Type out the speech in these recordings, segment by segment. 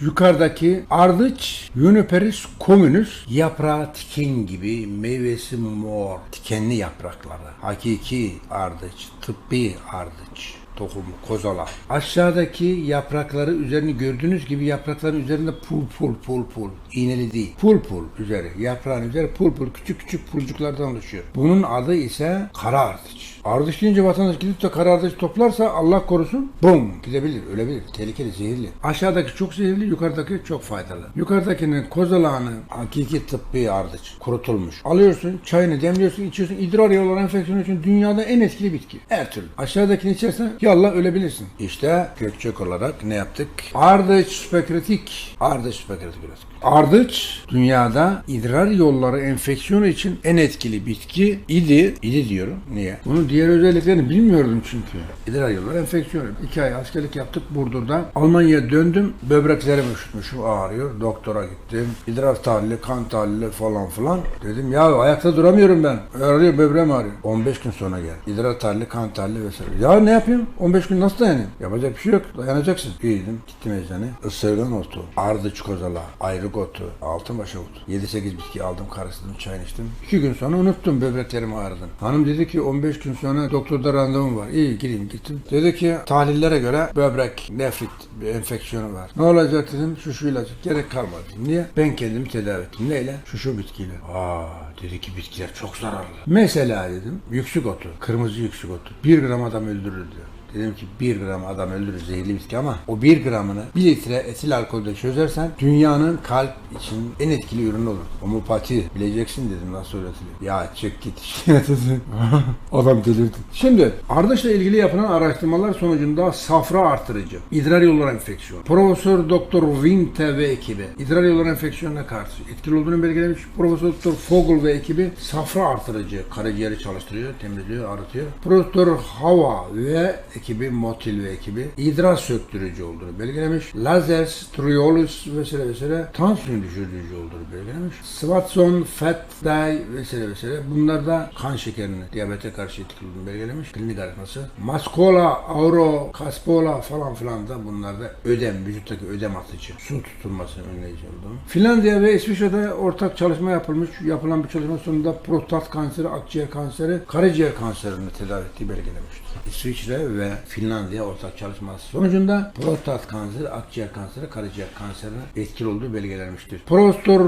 Yukarıdaki ardıç Juniperus communis yaprağı tiken gibi meyvesi mor tikenli yaprakları. Hakiki ardıç, tıbbi ardıç tohumu, kozala. Aşağıdaki yaprakları üzerini gördüğünüz gibi yaprakların üzerinde pul pul pul pul. İğneli değil. Pul pul üzeri. Yaprağın üzeri pul pul küçük küçük pulcuklardan oluşuyor. Bunun adı ise kara ardıç. Ardıç deyince vatandaş gidip de kara ardıç toplarsa Allah korusun bum gidebilir, ölebilir. Tehlikeli, zehirli. Aşağıdaki çok zehirli, yukarıdaki çok faydalı. Yukarıdakinin kozalağını hakiki tıbbi ardıç kurutulmuş. Alıyorsun, çayını demliyorsun, içiyorsun. İdrar yolları enfeksiyonu için dünyada en etkili bitki. Her türlü. Aşağıdakini içersen yallah ölebilirsin. İşte gökçek olarak ne yaptık? Ardıç spekretik. Ardıç spekretik ürettik. Ardıç dünyada idrar yolları enfeksiyonu için en etkili bitki idi. İdi diyorum. Niye? Bunun diğer özelliklerini bilmiyordum çünkü. İdrar yolları enfeksiyonu. İki ay askerlik yaptık Burdur'da. Almanya'ya döndüm. Böbreklerim üşütmüş. Ağrıyor. Doktora gittim. İdrar tahlili, kan tahlili falan filan. Dedim ya ayakta duramıyorum ben. Ağrıyor böbreğim ağrıyor. 15 gün sonra gel. İdrar tahlili, kan tahlili vesaire. Ya ne yapayım? 15 gün nasıl dayanayım? Yapacak bir şey yok. Dayanacaksın. İyi dedim. Gittim eczane. Isırgan otu, ardıç kozala, ayrık otu, altınbaşı otu. 7-8 bitki aldım, karıştırdım, çayını içtim. 2 gün sonra unuttum böbreklerim ağrıdı. Hanım dedi ki 15 gün sonra doktorda randevum var. İyi gideyim gittim. Dedi ki tahlillere göre böbrek, nefrit bir enfeksiyonu var. Ne olacak dedim şu şu ilacı. Gerek kalmadı. Niye? Ben kendimi tedavi ettim. Neyle? Şu şu bitkiyle. Aa dedi ki bitkiler çok zararlı. Mesela dedim yüksük otu, kırmızı yüksük otu. 1 gram adam öldürür diyor. Dedim ki 1 gram adam öldürür zehirli bitki ama o 1 gramını 1 litre etil alkolde çözersen dünyanın kalp için en etkili ürünü olur. Homopati bileceksin dedim nasıl üretiliyor. Ya çık git işte dedi. adam delirdi. Şimdi ardışla ilgili yapılan araştırmalar sonucunda safra artırıcı, idrar yolları enfeksiyonu, Profesör Doktor Winte ve ekibi idrar yolları enfeksiyonuna karşı etkili olduğunu belgelemiş. Profesör Doktor Fogel ve ekibi safra artırıcı, karaciğeri çalıştırıyor, temizliyor, arıtıyor. Profesör Hava ve ekibi, Motil ve ekibi idrar söktürücü olduğunu belgelemiş. Lazer, Triolus vesaire vesaire tansiyon düşürücü olduğunu belgelemiş. Swatson, Fat Dye vesaire vesaire bunlar da kan şekerini, diyabete karşı etkili olduğunu belgelemiş. Klinik artması. Maskola, Auro, Kaspola falan filan da bunlar da ödem, vücuttaki ödem atıcı, su tutulmasını önleyici olduğunu. Finlandiya ve İsviçre'de ortak çalışma yapılmış. Yapılan bir çalışma sonunda prostat kanseri, akciğer kanseri, karaciğer kanserini tedavi ettiği belgelemiştir. İsviçre ve Finlandiya ortak çalışması sonucunda prostat kanseri, akciğer kanseri, karaciğer kanserine etkili olduğu belgelenmiştir. Profesör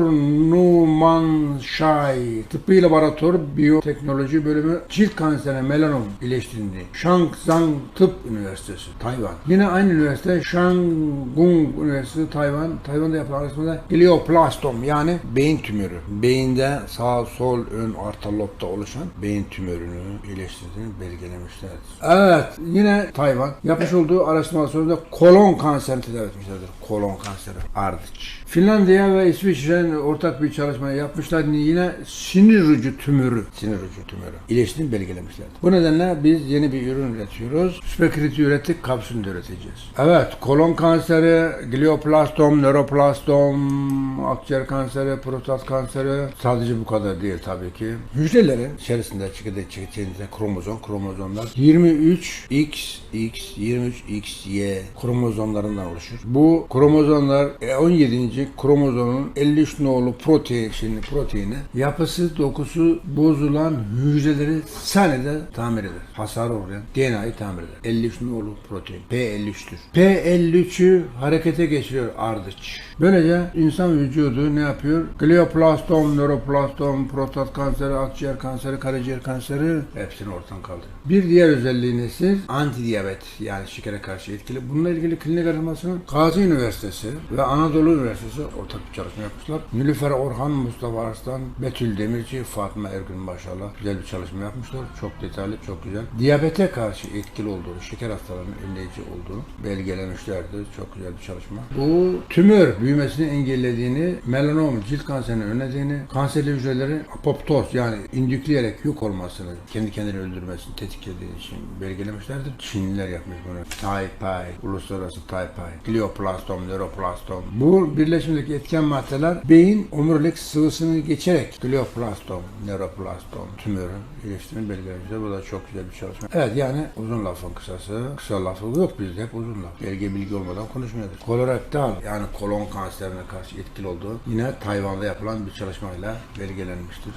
Numan Şay Tıbbi Laboratuvar Biyoteknoloji Bölümü cilt kanserine melanom iyileştirildi. Shangzhang Tıp Üniversitesi, Tayvan. Yine aynı üniversite Shangung Üniversitesi, Tayvan. Tayvan'da yapılan araştırmada glioblastom yani beyin tümörü. Beyinde sağ, sol, ön, arta lobda oluşan beyin tümörünü iyileştirdiğini belgelemişlerdir. Evet, yine Tayvan yapmış olduğu araştırma sonucunda kolon kanserini tedavi etmişlerdir. Kolon kanseri, ardıç. Finlandiya ve İsviçre'nin ortak bir çalışma yapmışlar. Yine sinir ucu tümörü, sinir ucu tümörü iyileştiğini belgelemişlerdir. Bu nedenle biz yeni bir ürün üretiyoruz. Spekriti ürettik, kapsülünü de üreteceğiz. Evet, kolon kanseri, glioblastom, nöroplastom, akciğer kanseri, prostat kanseri sadece bu kadar değil tabii ki. Hücrelerin içerisinde çekirdek çekirdeğinde kromozom, kromozomlar 23 X, X, 23 X, Y kromozomlarından oluşur. Bu kromozomlar e, 17. kromozomun 53 nolu protein, proteini yapısı, dokusu bozulan hücreleri saniyede tamir eder. Hasar uğrayan DNA'yı tamir eder. 53 nolu protein. P53'tür. P53'ü harekete geçiriyor ardıç. Böylece insan vücudu ne yapıyor? Glioblastom, nöroplastom, prostat kanseri, akciğer kanseri, karaciğer kanseri hepsini ortadan kaldırıyor. Bir diğer özelliği nesil antidiyabet yani şekere karşı etkili. Bununla ilgili klinik aramasını Gazi Üniversitesi ve Anadolu Üniversitesi ortak bir çalışma yapmışlar. Nilüfer Orhan, Mustafa Arslan, Betül Demirci, Fatma Ergün maşallah güzel bir çalışma yapmışlar. Çok detaylı, çok güzel. Diyabete karşı etkili olduğunu, şeker hastalığının önleyici olduğunu belgelemişlerdir. Çok güzel bir çalışma. Bu tümör büyümesini engellediğini, melanom, cilt kanserini önlediğini, kanserli hücrelerin apoptoz yani indükleyerek yok olmasını, kendi kendini öldürmesini tetiklediği için belgelemişlerdir. Çinliler yapmış bunu. Taipei, uluslararası Taipei. Glioplastom, nöroplastom. Bu birleşimdeki etken maddeler beyin omurilik sıvısını geçerek glioplastom, nöroplastom, tümörün ilişkisini belirlemişler. Bu da çok güzel bir çalışma. Evet yani uzun lafın kısası. Kısa lafı yok bizde hep uzun laf. Belge bilgi olmadan konuşmuyoruz. Kolorektal yani kolon kanserine karşı etkili olduğu yine Tayvan'da yapılan bir çalışmayla belgelenmiştir.